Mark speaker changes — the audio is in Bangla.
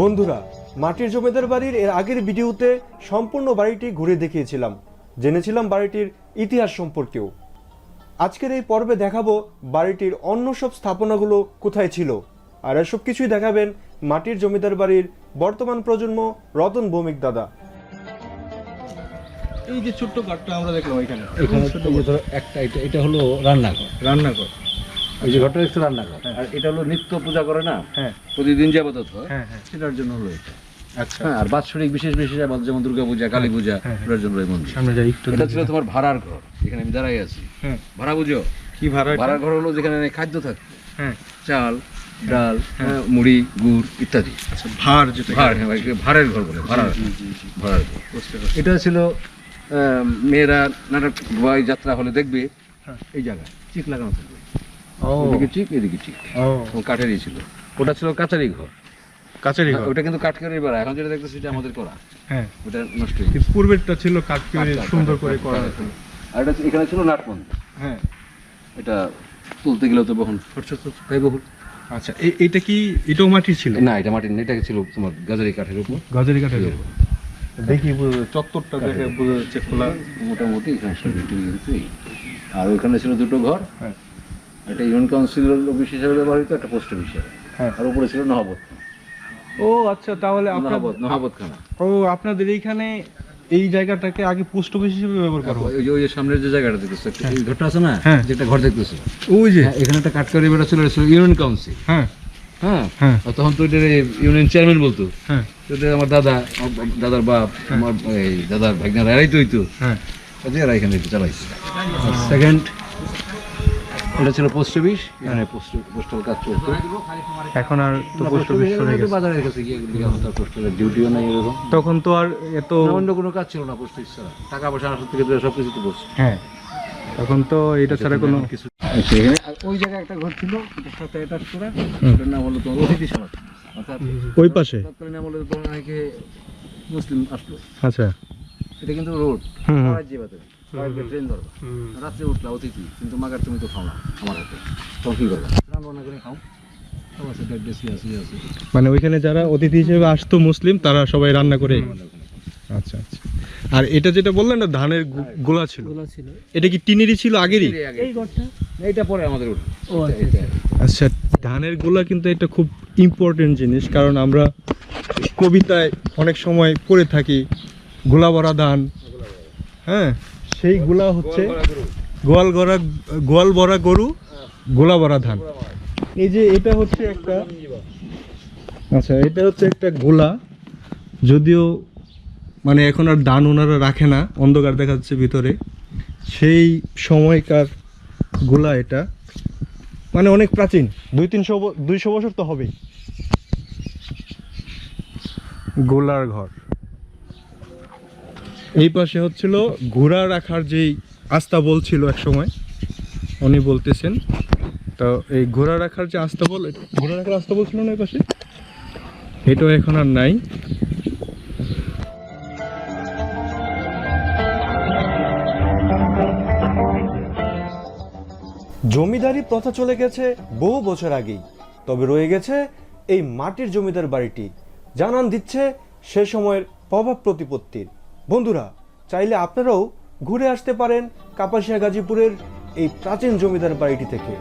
Speaker 1: বন্ধুরা মাটির জমিদার বাড়ির এর আগের ভিডিওতে সম্পূর্ণ বাড়িটি ঘুরে দেখিয়েছিলাম। জেনেছিলাম বাড়িটির ইতিহাস সম্পর্কেও। আজকের এই পর্বে দেখাবো বাড়িটির অন্য সব স্থাপনাগুলো কোথায় ছিল। আর এসব কিছুই দেখাবেন মাটির জমিদার বাড়ির বর্তমান প্রজন্ম রতন ভৌমিক দাদা।
Speaker 2: এই যে ছোট্ট ঘরটা আমরা দেখলাম এখানে।
Speaker 3: এখানে একটা এটা এটা হলো রান্নাঘর।
Speaker 2: রান্নাঘর।
Speaker 3: এই যে ঘরটা রান্নাঘর আর এটা হলো নিত্য পূজা করে না?
Speaker 2: হ্যাঁ।
Speaker 3: প্রতিদিন হয়
Speaker 2: হ্যাঁ হ্যাঁ।
Speaker 3: সেটার জন্য হলো এটা।
Speaker 2: আচ্ছা।
Speaker 3: হ্যাঁ আর বাৎসরিক বিশেষ বিশেষ যেমন দুর্গা পূজা কালী পূজা
Speaker 2: হ্যাঁ, হ্যাঁ।
Speaker 3: ওটার জন্য এই মন্দির।
Speaker 2: সামনে যাই একটু
Speaker 3: এটা ছিল তোমার ভাড়ার ঘর। এখানে আমি দাঁড়াই আছি।
Speaker 2: হ্যাঁ।
Speaker 3: ভাড়া বুঝো?
Speaker 2: কি ভাড়া এটা?
Speaker 3: ভাড়ার ঘর হলো যেখানে খাদ্য থাকতো
Speaker 2: হ্যাঁ।
Speaker 3: চাল ডাল হ্যাঁ, মুড়ি গুড় ইত্যাদি।
Speaker 2: আচ্ছা ভাড় যেটা।
Speaker 3: ভাড় হ্যাঁ ভাড়ের ঘর বলে ভাড়ার। ভাড়ার ঘর। এটা ছিল আহ, মেয়েরা নাটক যাত্রা হলে দেখবে।
Speaker 2: হ্যাঁ।
Speaker 3: এই জায়গায়। চিক লাগানো থাকবে ওদিকে চিক এদিকে চিক
Speaker 2: ও।
Speaker 3: ও কাঠেরই ছিল। ওটা ছিল কাচারি ঘর। হ্যাঁ,
Speaker 2: ঘর।
Speaker 3: ওটা কিন্তু কাঠ করে বেড়া। এখন যেটা দেখতেছি এটা আমাদের করা।
Speaker 2: হ্যাঁ।
Speaker 3: ওটা নষ্ট
Speaker 2: পূর্বেরটা ছিল কাঠ করে সুন্দর করে করা
Speaker 3: আর এটা এখানে ছিল
Speaker 2: হ্যাঁ।
Speaker 3: তুলতে তো বহুল
Speaker 2: আচ্ছা কি এটাও ছিল?
Speaker 3: না এটা মাটির না, এটা ছিল তোমার গাজারি কাঠের উপর।
Speaker 2: গাজারি কাঠের উপর। দেখি চত্বরটা দেখে বোঝা যাচ্ছে খোলা।
Speaker 3: মোটামুটি এখানে। আর ওখানে ছিল দুটো ঘর।
Speaker 2: হ্যাঁ।
Speaker 3: একটা ইউনিয়ন কাউন্সিল অফিস হিসাবে ব্যবহৃত একটা পোস্ট অফিস হিসাবে।
Speaker 2: হ্যাঁ।
Speaker 3: আর উপরে ছিল নহবত।
Speaker 2: ও আচ্ছা তাহলে
Speaker 3: নহবত নহবত খানা
Speaker 2: ও আপনাদের এইখানে এই জায়গাটাকে আগে পোস্ট অফিস হিসেবে ব্যবহার করা হতো।
Speaker 3: ওই যে ওই যে সামনের যে জায়গাটা দেখতেছো একটা- এই ঘরটা আছে না?
Speaker 2: হ্যাঁ।
Speaker 3: যেটা ঘর দেখতেছো?
Speaker 2: ওই যে।
Speaker 3: হ্যাঁ, এখানে একটা কাঠকারি বেড়া ছিল এটা ছিল ইউনিয়ন কাউন্সিল।
Speaker 2: হ্যাঁ।
Speaker 3: হ্যাঁ?
Speaker 2: হ্যাঁ।
Speaker 3: আর তখন তো এটা ইউনিয়ন চেয়ারম্যান বলতো।
Speaker 2: হ্যাঁ।
Speaker 3: তো এটা আমার দাদা আমার দাদার বাপ আমার এই দাদার ভাগনারা এরাই তো হইতো।
Speaker 2: হ্যাঁ।
Speaker 3: কাজে এরা এখানে চালাইছে। সেকেন্ড এটা ছিল পোস্ট অফিস এখানে পোস্ট পোস্টাল কাজ চলতো
Speaker 2: এখন আর তো পোস্ট অফিস
Speaker 3: একটু
Speaker 2: গেছে।
Speaker 3: বাজারের কাছে গিয়ে এগুলো পোস্টালের ডিউটিও নাই এরকম।
Speaker 2: তখন তো আর এত
Speaker 3: অন্য কোনো কাজ ছিল না পোস্ট অফিস ছাড়া। টাকা পয়সা আসা থেকে সব কিছু তো পোস্ট।
Speaker 2: হ্যাঁ তখন তো এটা ছাড়া কোনো
Speaker 3: কিছু সেখানে ওই জায়গায় একটা ঘর ছিল সাথে অ্যাটাচ করা ওটার নাম হলো তোমার অতিথি সমাজ। অর্থাৎ
Speaker 2: ওই পাশে?
Speaker 3: তৎকালীন আমলে তোমার অনেকে মুসলিম আসলো।
Speaker 2: আচ্ছা।
Speaker 3: এটা কিন্তু রোড
Speaker 2: হুম, হুম।
Speaker 3: রাজ্যে ট্রেন ধরবা। রাত্রে উঠলা অতিথি কিন্তু মাগার তুমি তো খাও না আমার হাতে। তখন কি করবা রান্না করে খাও। আছে
Speaker 2: মানে ওইখানে যারা অতিথি হিসেবে আসতো মুসলিম তারা সবাই রান্না করে আচ্ছা আচ্ছা। আর এটা যেটা বললেন না ধানের গোলা ছিল। এটা কি টিনেরই ছিল আগেরই?
Speaker 3: এই এইটা পরে আমাদের উঠবে।
Speaker 2: আচ্ছা ধানের গোলা কিন্তু এটা খুব ইম্পর্টেন্ট জিনিস কারণ আমরা কবিতায় অনেক সময় পড়ে থাকি গোলা ভরা ধান। হ্যাঁ? সেই গোলা হচ্ছে গোয়াল গড়া, গোয়াল ভরা গরু, গোলা ভরা ধান। এই যে এটা হচ্ছে একটা আচ্ছা এটা হচ্ছে একটা গোলা। যদিও মানে এখন আর ধান ওনারা রাখে না, অন্ধকার দেখা যাচ্ছে ভিতরে। সেই সময়কার গোলা এটা। মানে অনেক প্রাচীন, দুই তিনশো দুইশো বছর তো হবেই। গোলার ঘর। এই পাশে হচ্ছিল ঘোড়া রাখার যেই আস্তাবল ছিল এক সময় উনি বলতেছেন। তো এই ঘোড়া রাখার যে আস্তাবল ঘোড়া রাখার আস্তাবল ছিল না এই পাশে? এটাও এখন আর নাই।
Speaker 1: জমিদারি প্রথা চলে গেছে বহু বছর আগেই, তবে রয়ে গেছে এই মাটির জমিদার বাড়িটি। জানান দিচ্ছে সে সময়ের প্রভাব প্রতিপত্তির। বন্ধুরা চাইলে আপনারাও ঘুরে আসতে পারেন কাপাসিয়া গাজীপুরের এই প্রাচীন জমিদার বাড়িটি থেকে।